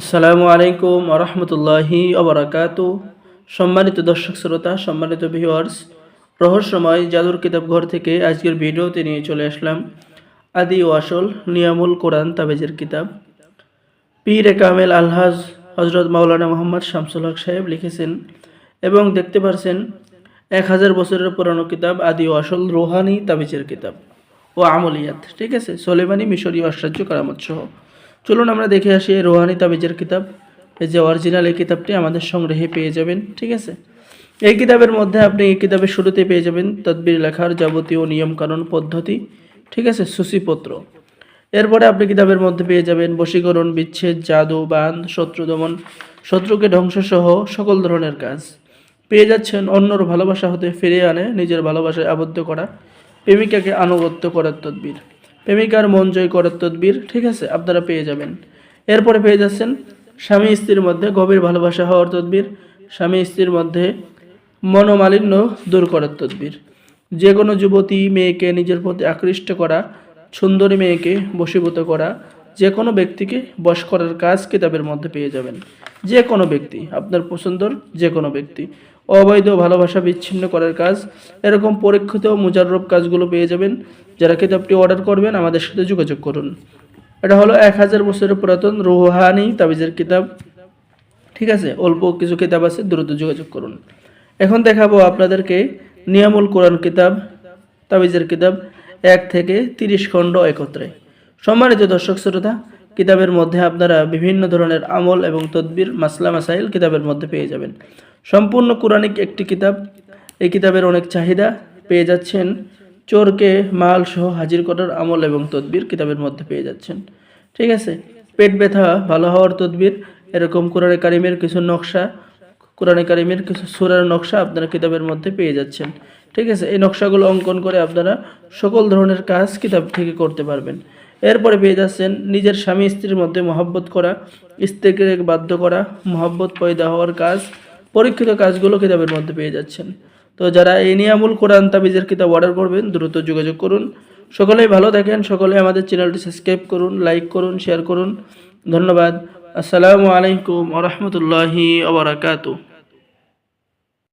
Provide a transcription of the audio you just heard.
আসসালামু আলাইকুম আরহামতুল্লাহি অবরাকাত সম্মানিত দর্শক শ্রোতা, সম্মানিত ভিউয়ার্স রহস্যময় জাদুর কিতাব ঘর থেকে আজকের ভিডিওতে নিয়ে চলে আসলাম আদি ও আসল নিয়ামুল কোরআন তাবেজের কিতাব। পীর কামেল আলহাজ হজরত মাওলানা মোহাম্মদ শামসুল হক সাহেব লিখেছেন এবং দেখতে পারছেন এক হাজার বছরের পুরানো কিতাব আদি ও আসল রোহানি তাবিজের কিতাব ও আমলিয়াত। ঠিক আছে, সোলেমানি মিশরীয় আশ্চর্য কারামত সহ চলুন আমরা দেখে আসি রোহানি তাবিজের কিতাব। এই যে অরিজিনাল এই কিতাবটি আমাদের সংগ্রহে পেয়ে যাবেন, ঠিক আছে? এই কিতাবের মধ্যে আপনি এই কিতাবের শুরুতে পেয়ে যাবেন তদবির লেখার যাবতীয় নিয়মকানুন পদ্ধতি, ঠিক আছে? সূচিপত্র। এরপরে আপনি কিতাবের মধ্যে পেয়ে যাবেন বশীকরণ, বিচ্ছেদ, জাদু বান শত্রু দমন, শত্রুকে ধ্বংস সহ সকল ধরনের কাজ। পেয়ে যাচ্ছেন অন্যর ভালোবাসা হতে ফিরিয়ে আনে, নিজের ভালোবাসায় আবদ্ধ করা, প্রেমিকাকে আনুগত্য করার তদবির। প্রেমিকার মন জয় করার তদবির, ঠিক আছে, আপনারা পেয়ে যাবেন। এরপরে পেয়ে যাচ্ছেন স্বামী স্ত্রীর মধ্যে গভীর ভালোবাসা হওয়ার তদবির, স্বামী স্ত্রীর মধ্যে মনোমালিন্য দূর করার তদবির। যে কোনো যুবতী মেয়েকে নিজের প্রতি আকৃষ্ট করা, সুন্দরী মেয়েকে বশীভূত করা যে কোনো ব্যক্তিকে বশ করার কাজ কিতাবের মধ্যে পেয়ে যাবেন। যে কোনো ব্যক্তি, আপনার পছন্দর যে কোনো ব্যক্তি। অবৈধ ভালোবাসা বিচ্ছিন্ন করার কাজ, এরকম পরীক্ষিত মুজাররব কাজগুলো পেয়ে যাবেন। যারা কিতাবটি অর্ডার করবেন, আমাদের সাথে যোগাযোগ করুন। এটা হলো এক হাজার বছরের পুরাতন রুহানি তাবিজের কিতাব। ঠিক আছে, অল্প কিছু কিতাব আছে, দ্রুত যোগাযোগ করুন। এখন দেখাবো আপনাদেরকে নিয়ামুল কোরআন কিতাব, তাবিজের কিতাব, এক থেকে তিরিশ খণ্ড একত্রে। সম্মানিত দর্শক, শ্রোতা কিতাবের মধ্যে আপনারা বিভিন্ন ধরনের আমল এবং তদবির, মাসলা, মাসাইল কিতাবের মধ্যে পেয়ে যাবেন। সম্পূর্ণ কোরআনিক একটি কিতাব। এই কিতাবের অনেক চাহিদা পেয়ে যাচ্ছেন। চোরকে মাল সহ হাজির করার আমল এবং তদবির কিতাবের মধ্যে পেয়ে যাচ্ছেন। ঠিক আছে? পেট ব্যথা, ভালো হওয়ার তদবির, এরকম কোরআনে কারিমের কিছু নকশা, কোরআনে কারিমের কিছু সুরার নকশা আপনারা কিতাবের মধ্যে পেয়ে যাচ্ছেন। ঠিক আছে? এই নকশাগুলো অঙ্কন করে আপনারা সকল ধরনের কাজ কিতাব থেকে করতে পারবেন। এরপরে পেয়ে যাচ্ছেন নিজের স্বামী স্ত্রীর মধ্যে মহব্বত করা, স্ত্রীকে বাধ্য করা, মহব্বত পয়দা হওয়ার কাজ, পরীক্ষিত কাজগুলো কিতাবের মধ্যে পেয়ে যাচ্ছেন। তো যারা এই নিয়ামুল কোরআন তাবিজের কিতাব অর্ডার করবেন, দ্রুত যোগাযোগ করুন। সকলেই ভালো থাকেন সকলে আমাদের চ্যানেলটি সাবস্ক্রাইব করুন লাইক করুন শেয়ার করুন। ধন্যবাদ। আসসালামু আলাইকুম আ রহমতুল্লাহি আবরাকাতু